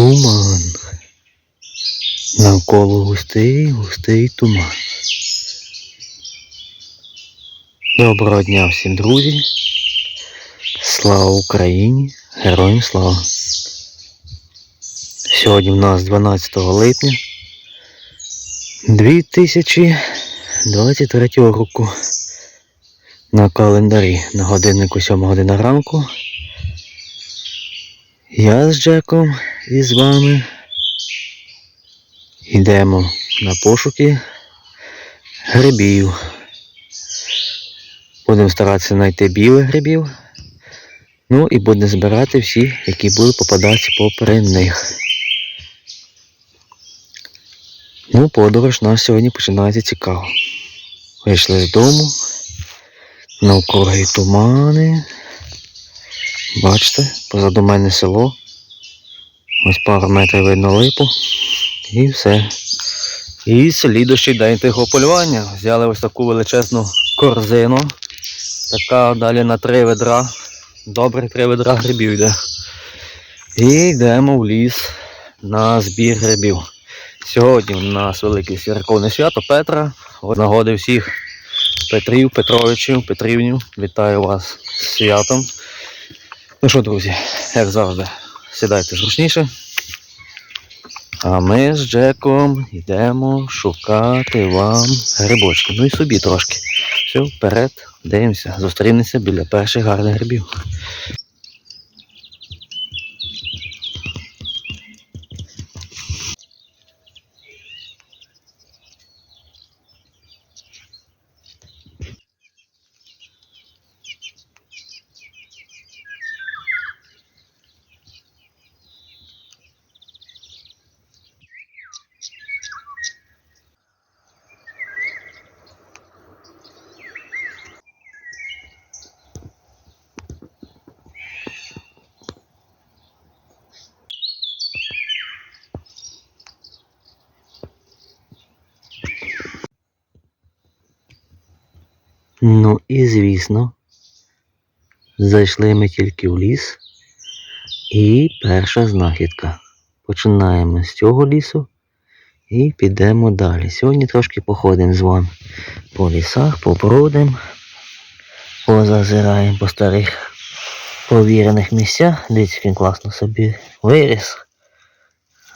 Туман. Навколо густий, густий туман. Доброго дня всім, друзі. Слава Україні! Героям слава! Сьогодні в нас 12 липня 2023 року. На календарі на годиннику 7 година ранку. Я з Джеком і з вами йдемо на пошуки грибів. Будемо старатися знайти білих грибів. Ну і будемо збирати всі, які будуть попадатися попри них. Ну, подорож нас сьогодні починається цікаво. Вийшли з дому, навкруги тумани. Бачите, позаду мене село. Ось пару метрів видно липу. І все. І слідущий день тихого полювання. Взяли ось таку величезну корзину. Така далі на три ведра. Добре три ведра грибів йде. І йдемо в ліс на збір грибів. Сьогодні у нас велике святковне свято Петра. От нагоди всіх Петрів, Петровичів, Петрівнів. Вітаю вас з святом. Ну що, друзі, як завжди, сідайте зручніше. А ми з Джеком йдемо шукати вам грибочки. Ну і собі трошки. Все, вперед, дивимося, зустрінемося біля перших гарних грибів. Ну і звісно, зайшли ми тільки в ліс. І перша знахідка. Починаємо з цього лісу і підемо далі. Сьогодні трошки походимо з вами по лісах, побродимо, позазираємо по старих провірених місцях. Дивіться, він класно собі виріс.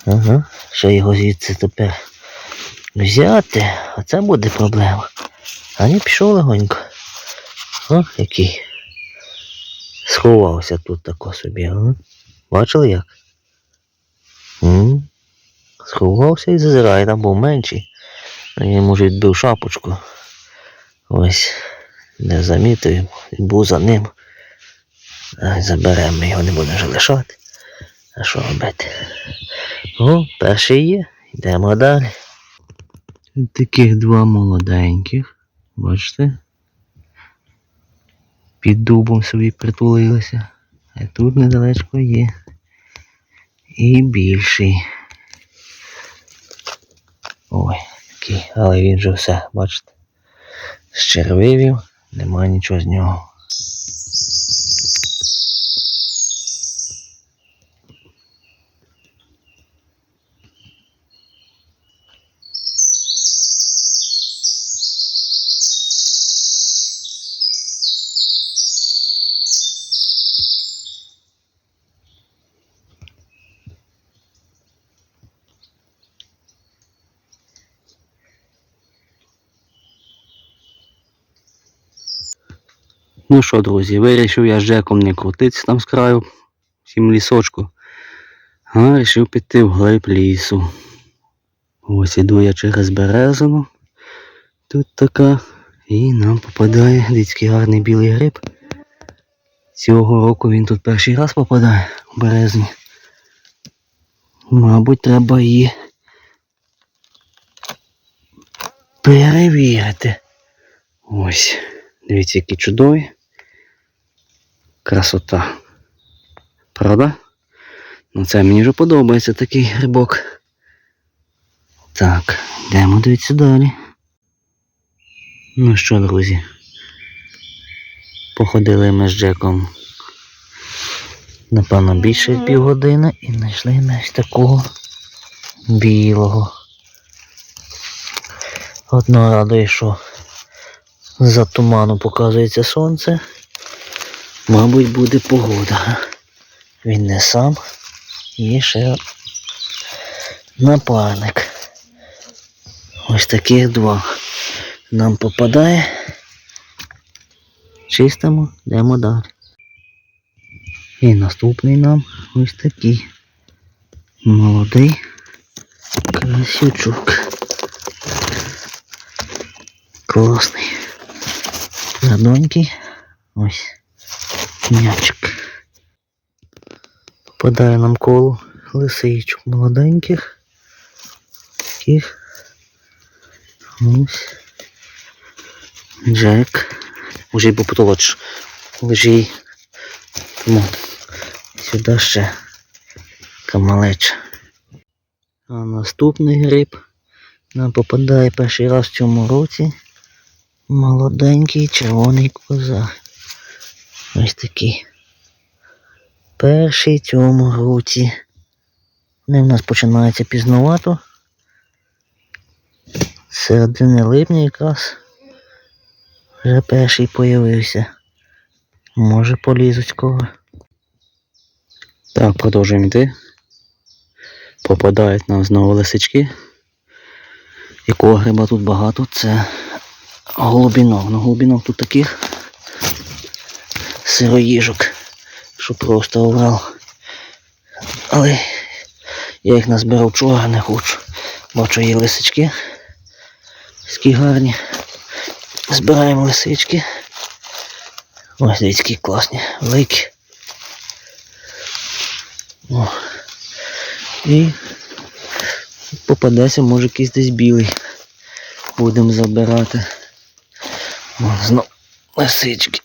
Ага, ще його звідси тепер взяти, а це буде проблема. А не пішов легонько. О, який. Сховався тут тако собі, а? Бачили як? М? Сховався і зазирає, там був менший. Я може відбив шапочку. Ось. Не замітив, був за ним. Заберемо, його не будемо вже лишати. А що робити? О, перший є. Йдемо далі. Таких два молоденьких. Бачите? Під дубом собі притулилися. А тут недалечко є. І більший. Ой, такий, але він же все, бачите. з червивів, нема нічого з нього. Ну що, друзі, вирішив я з Джеком не крутитися там з краю, всім лісочку, а вирішив піти вглиб лісу. Ось іду я через березину. Тут така. І нам попадає дицький гарний білий гриб. Цього року він тут перший раз попадає в березні. Мабуть, треба її перевірити. Ось. Дивіться, які чудові. Красота. Правда? Ну це мені вже подобається такий грибок. Так, йдемо дивитися далі. Ну що, друзі? Походили ми з Джеком Напевно, більше півгодини і знайшли ми такого білого. Одно радує, що за туману показується сонце. Мабуть, буде погода. Він не сам. Є ще напарник. Ось таких два. Нам попадає. Чистимо, йдемо далі. І наступний нам ось такий. Молодий красючок. Класний. Ладонький. Ось. М'ячик. Попадає нам коло лисичок молоденьких. Таких. Ось. Джек. Уже й попотолоч. Лежить. Тому сюди ще камалеча. А наступний гриб нам попадає перший раз в цьому році. Молоденький червоний козак. Ось такий. Перший цьому році. Вони в нас починається пізновато. Середини липня якраз вже перший появився. Може полізуть скоро. Так, продовжуємо йти. Попадають нам знову лисички. Якого гриба тут багато, це голубінок. Ну, голубінок тут таких сироїжок, що просто оврал. Але я їх назбирав вчора, не хочу. Бачу є лисички. Такі гарні. Збираємо лисички. Ось дивіться, які класні, великі. О. І попадеться, може якийсь десь білий. Будемо забирати. О, знов лисички.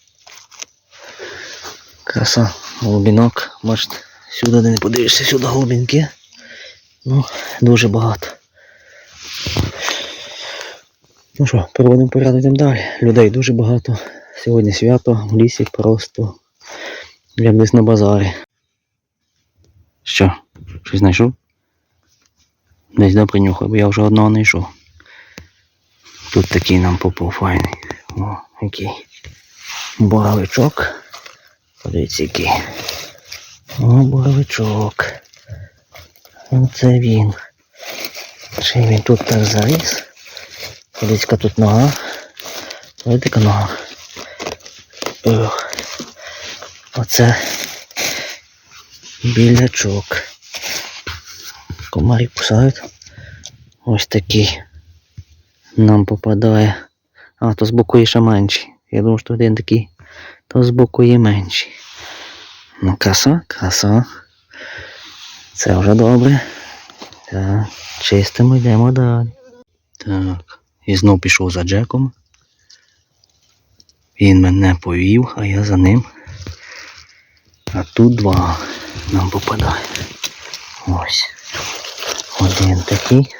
Краса, голубінок. Бачите, сюди де не подивишся, сюди голубінки. Ну, дуже багато. Ну що, переводимо порядок йдемо далі. Людей дуже багато. Сьогодні свято в лісі просто як десь на базарі. Що? Щось знайшов? Десь добре нюхай, бо я вже одного знайшов. Тут такий нам попав файний. О, який. Боровичок. Подивіться який. О, боровичок. Оце він. Чи він тут так заріс? Подивіться тут нога. Видите яка нога. Ох. Оце білячок. Комарі кусають. Ось такий нам попадає. А, то з боку є ще менший. Я думав, що один такий. То з боку є менший. Ну, краса, краса. Це вже добре. Так, чистимо, йдемо далі. Так. І знов пішов за Джеком. Він мене повів, а я за ним. А тут два нам попадає. Ось. Один такий.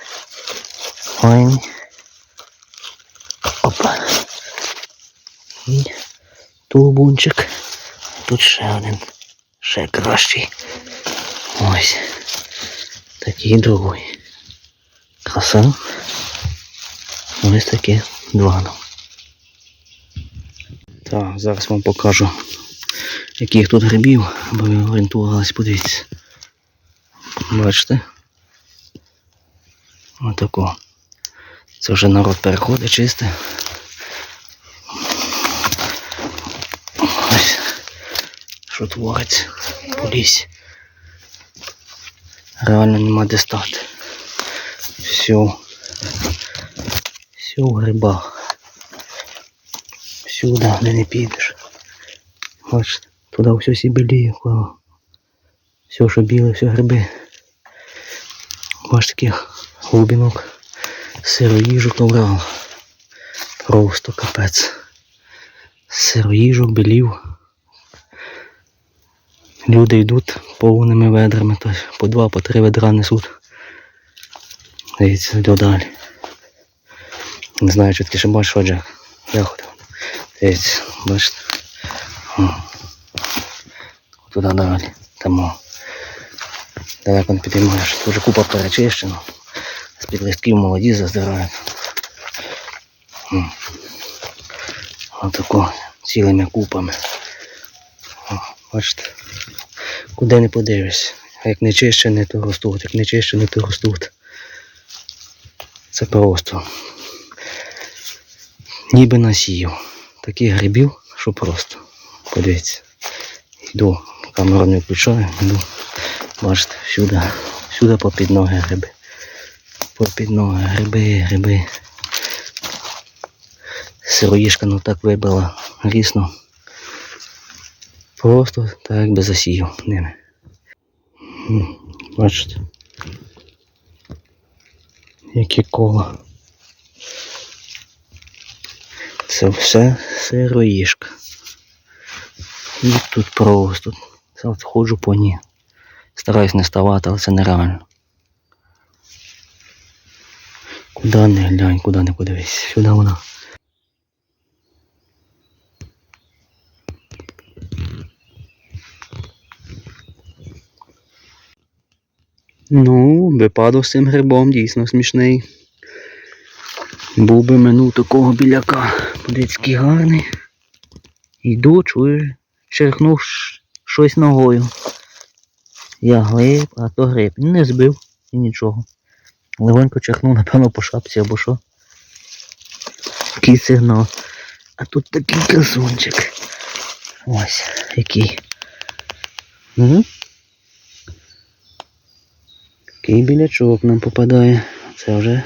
Файний. Опа. І тулбунчик. Тут ще один. Ще кращий. Ось. Такий другий. Краса. Ось такі два. Так, зараз вам покажу, яких тут грибів, аби ви орієнтувалися, подивіться. Бачите? Отако. Це вже народ переходить чисте. Ось що твориться по лісі. Реально нема де стати. Все. Все в грибах. Сюди, де не підеш. Бачите, туди все сібеліє, клава. Все, що біле, все гриби. Бач таких глибинок. Сироїжок набрав. Просто капець. Сироїжок, белів. Люди йдуть повними ведрами, то по два, по три ведра несуть. Дивіться, йду далі. Не знаю, чи ти ще бачиш, Джек. Я ходив. Дивіться, бачите. Туди далі. Тому далеко не підіймаєш. Тут вже купа перечищено. З-під листків молоді заздирають. Отако цілими купами. Бачите? Куди не подивишся. А як не чищене, то ростуть, як не чищене, то ростуть. Це просто. Ніби насіяв. Таких грибів, що просто. Подивіться. Йду, камеру не включаю, йду. Бачите, всюди, всюди попід ноги гриби. Попід ноги гриби, гриби. Сироїшка ну так вибила рісно. Просто так якби засіяв ними. Бачите? Які кола. Це все сироїшка. І тут просто. Це ходжу по ній. Стараюсь не ставати, але це нереально. Куди не глянь, куди не подивись. Сюди вона. Ну, випадок з цим грибом дійсно смішний. Був би минув такого біляка. Подивіться, гарний. Йду, чую, черкнув щось ногою. Я глиб, а то гриб. Не збив і нічого. Легонько черкнув, напевно, по шапці або що. Такий сигнал. А тут такий красунчик. Ось який. Угу. Такий білячок нам попадає. Це вже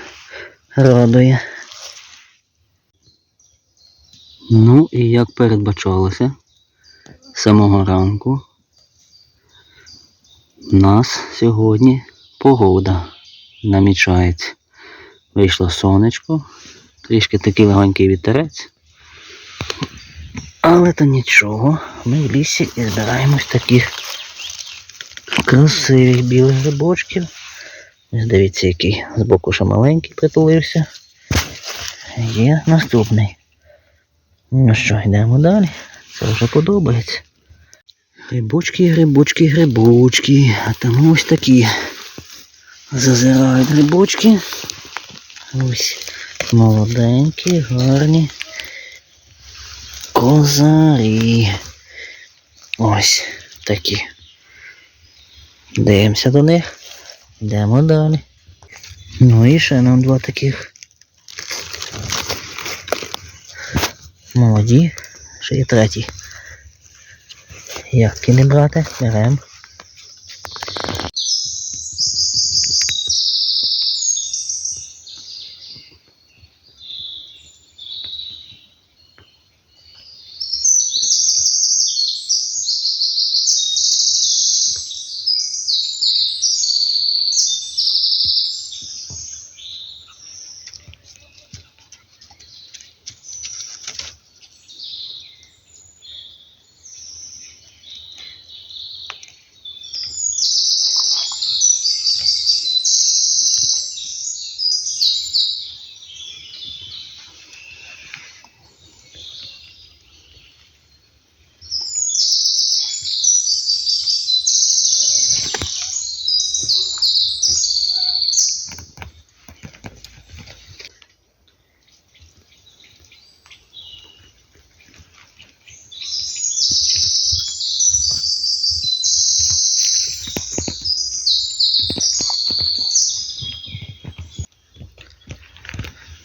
радує. Ну і як передбачалося, з самого ранку у нас сьогодні погода намічається. Вийшло сонечко, трішки такий легонький вітерець. Але то нічого, ми в лісі і збираємось таких красивих білих грибочків. Дивіться, який збоку ще маленький притулився. Є наступний. Ну що, йдемо далі. Це вже подобається. Грибочки, грибочки, грибочки. А там ось такі. Зазирають грибочки. Ось молоденькі, гарні. Козарі. Ось такі. Дивимося до них. Йдемо далі. Ну і ще нам два таких. Молоді. Ще є третій. Як не брати? Берем.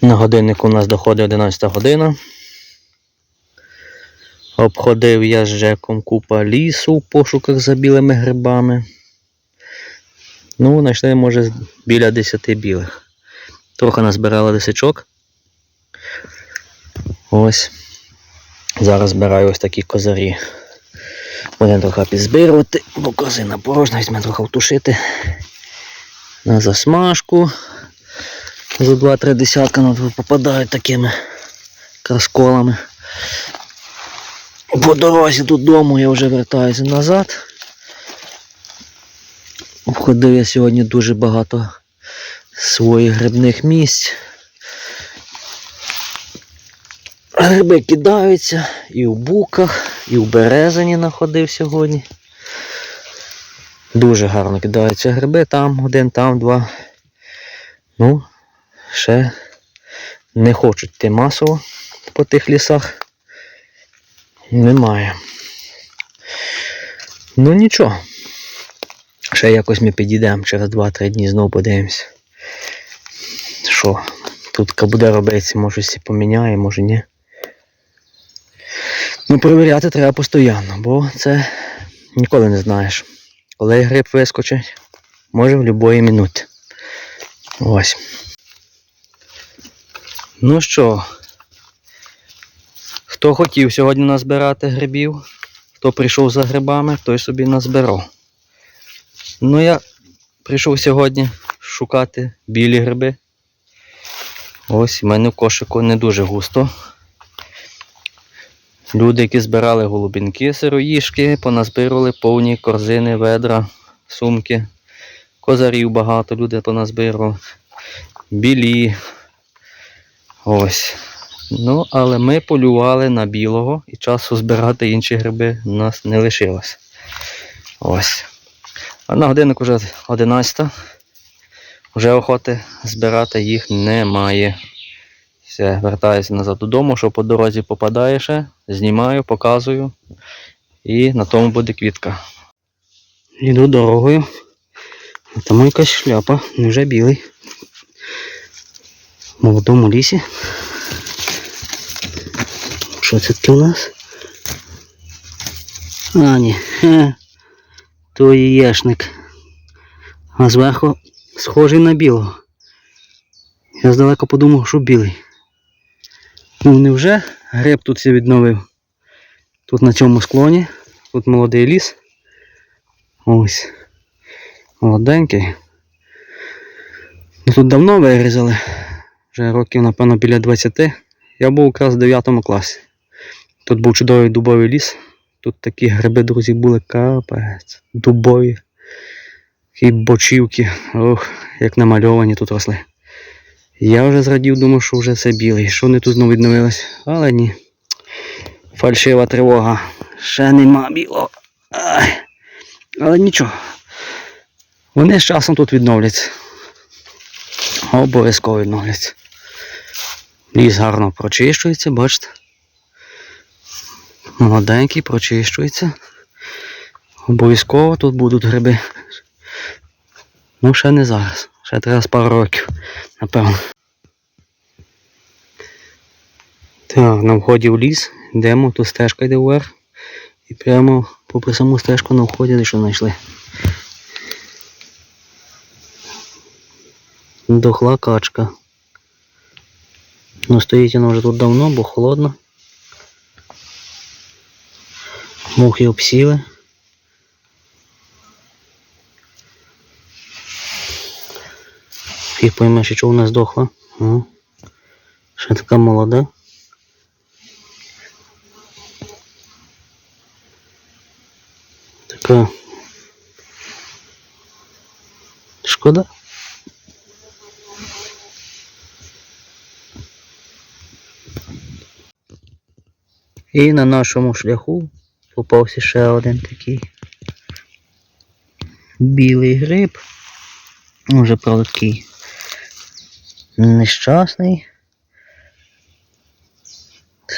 На годиннику у нас доходить 11 година. Обходив я з Жеком купа лісу в пошуках за білими грибами. Ну, знайшли, може, біля 10 білих. Трохи назбирали десячок. Ось. Зараз збираю ось такі козарі. Будемо трохи підзбирувати, бо козина порожна, візьмемо трохи втушити. На засмажку. За 2-3 десятка ну, попадають такими красколами. По дорозі додому я вже вертаюся назад. Обходив я сьогодні дуже багато своїх грибних місць. Гриби кидаються і в буках, і в березині знаходив сьогодні. Дуже гарно кидаються гриби, там один, там два. Ну, ще не хочуть йти масово по тих лісах. Немає. Ну нічого. Ще якось ми підійдемо через 2-3 дні знову подивимося. Що тут буде робитися, може всі поміняє, може ні. Ну, перевіряти треба постійно, бо це ніколи не знаєш. Коли гриб вискочить, може в будь-якої минути. Ось. Ну що, хто хотів сьогодні назбирати грибів, хто прийшов за грибами, той собі назбирав. Ну я прийшов сьогодні шукати білі гриби. Ось в мене в кошику не дуже густо. Люди, які збирали голубінки, сироїшки, поназбирували повні корзини, ведра, сумки. Козарів багато люди поназбирували. Білі. Ось. Ну, але ми полювали на білого і часу збирати інші гриби у нас не лишилось. Ось. А на годинник вже 11. Вже охоти збирати їх немає. Все, вертаюся назад додому, що по дорозі попадає ще, знімаю, показую. І на тому буде квітка. Йду дорогою. А там якась шляпа, не вже білий. Молодому лісі. Що це таке у нас? А, ні. Хе. То яєшник. А зверху схожий на білого. Я здалека подумав, що білий. Ну невже гриб тут все відновив? Тут на цьому склоні, тут молодий ліс. Ось. Молоденький. Ну, Тут давно вирізали. Вже років, напевно, біля 20. Я був якраз в 9 класі. Тут був чудовий дубовий ліс. Тут такі гриби, друзі, були капець. Дубові. Такі бочівки. Ох, як намальовані тут росли. Я вже зрадів, думав, що вже все білий. Що вони тут знову відновилось? Але ні. Фальшива тривога. Ще нема білого. Ай. Але нічого. Вони з часом тут відновляться. Обов'язково відновляться. Ліс гарно прочищується, бачите. Молоденький, прочищується. Обов'язково тут будуть гриби. Ну, ще не зараз. Ще треба пару років, напевно. Так, на вході в ліс, йдемо, тут стежка йде вверх. І прямо попри саму стежку на вході що знайшли. Дохла качка. Ну стоїть вона вже тут давно, бо холодно. Мухи обсіли. Фіг пойме, що вона здохла. О. Ще така молода. Така. Шкода. І на нашому шляху попався ще один такий білий гриб. Уже правда такий нещасний.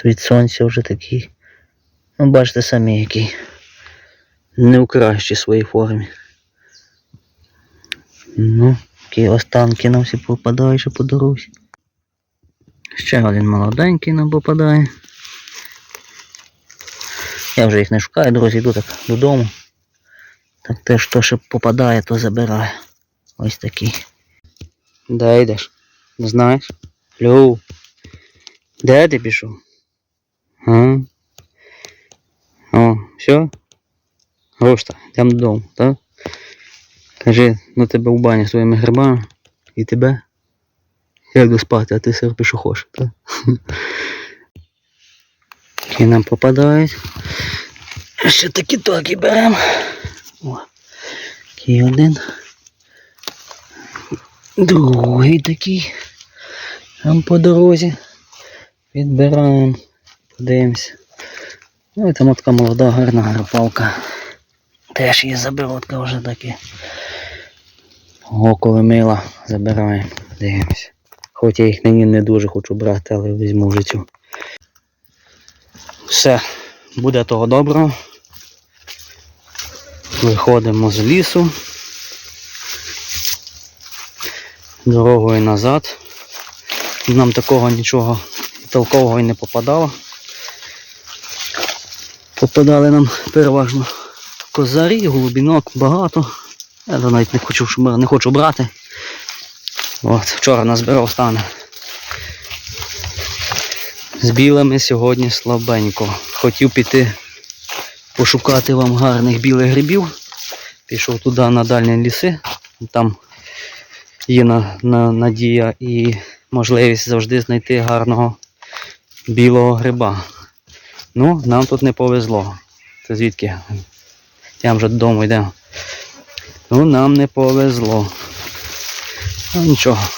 Від сонця вже такий. Ну, бачите самі який. Не в кращій своїй формі. Ну, такі останки нам всі попадають ще по дорозі. Ще один молоденький нам попадає. Я вже їх не шукаю, друзі, йду так додому. Так те, що ще попадає, то забираю. Ось такий. Де йдеш? Не знаєш? Лю. Де ти пішов? А? О, все? Гошта, йдемо додому, так? Кажи, ну тебе в бані своїми грибами і тебе. Я йду спати, а ти робиш, хочеш, так? Які нам попадають. Ще такі токи беремо. О, такий один. Другий такий. Там по дорозі. Відбираємо. Подивимося. Ну і там така молода гарна гарпалка. Теж є заберотка вже таки. Око мила забираємо. Дивимось. Хоч я їх нині не дуже хочу брати, але візьму вже цю. Все, буде того доброго. Виходимо з лісу. Дорогою назад. Нам такого нічого толкового і не попадало. Попадали нам переважно козарі, голубінок багато. Я навіть не хочу, не хочу брати. От, вчора назбирав стане. З білими сьогодні слабенько. Хотів піти пошукати вам гарних білих грибів. Пішов туди на дальні ліси. Там є на, на, надія і можливість завжди знайти гарного білого гриба. Ну, нам тут не повезло. Це звідки? Я вже додому йдемо. Ну, нам не повезло. Ну нічого.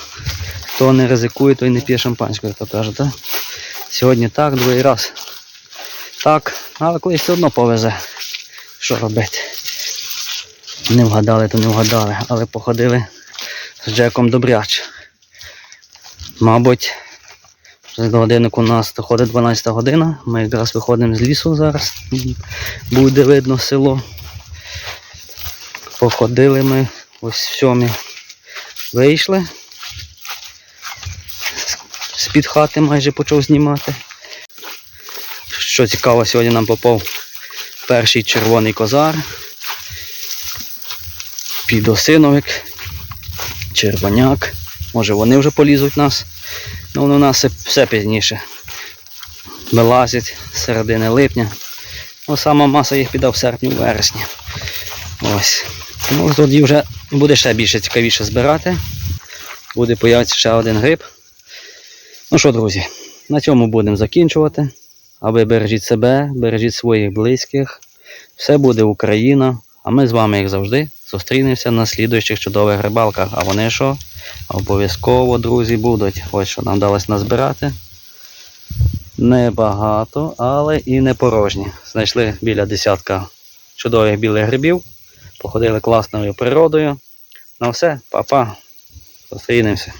Хто не ризикує, той не п'є шампанського, то каже, так? Сьогодні так, другий раз. Так, але колись все одно повезе. Що робити? Не вгадали, то не вгадали, але походили з Джеком добряч. Мабуть, до годиннику у нас доходить 12 година. Ми якраз виходимо з лісу зараз. Буде видно село. Походили ми ось в сьомі. Вийшли. З-під хати майже почав знімати. Що цікаво, сьогодні нам попав перший червоний козар. Підосиновик, червоняк. Може вони вже полізуть нас. Ну воно у нас все, пізніше. Вилазять з середини липня. Ну, сама маса їх піде в серпні вересні. Ось. Ну, тоді вже буде ще більше цікавіше збирати. Буде появитися ще один гриб. Ну що, друзі, на цьому будемо закінчувати. А ви бережіть себе, бережіть своїх близьких. Все буде Україна. А ми з вами, як завжди, зустрінемося на слідуючих чудових рибалках. А вони що? Обов'язково, друзі, будуть. Ось що нам вдалося назбирати. Небагато, але і не порожні. Знайшли біля десятка чудових білих грибів. Походили класною природою. Ну все, па-па. Зустрінемося.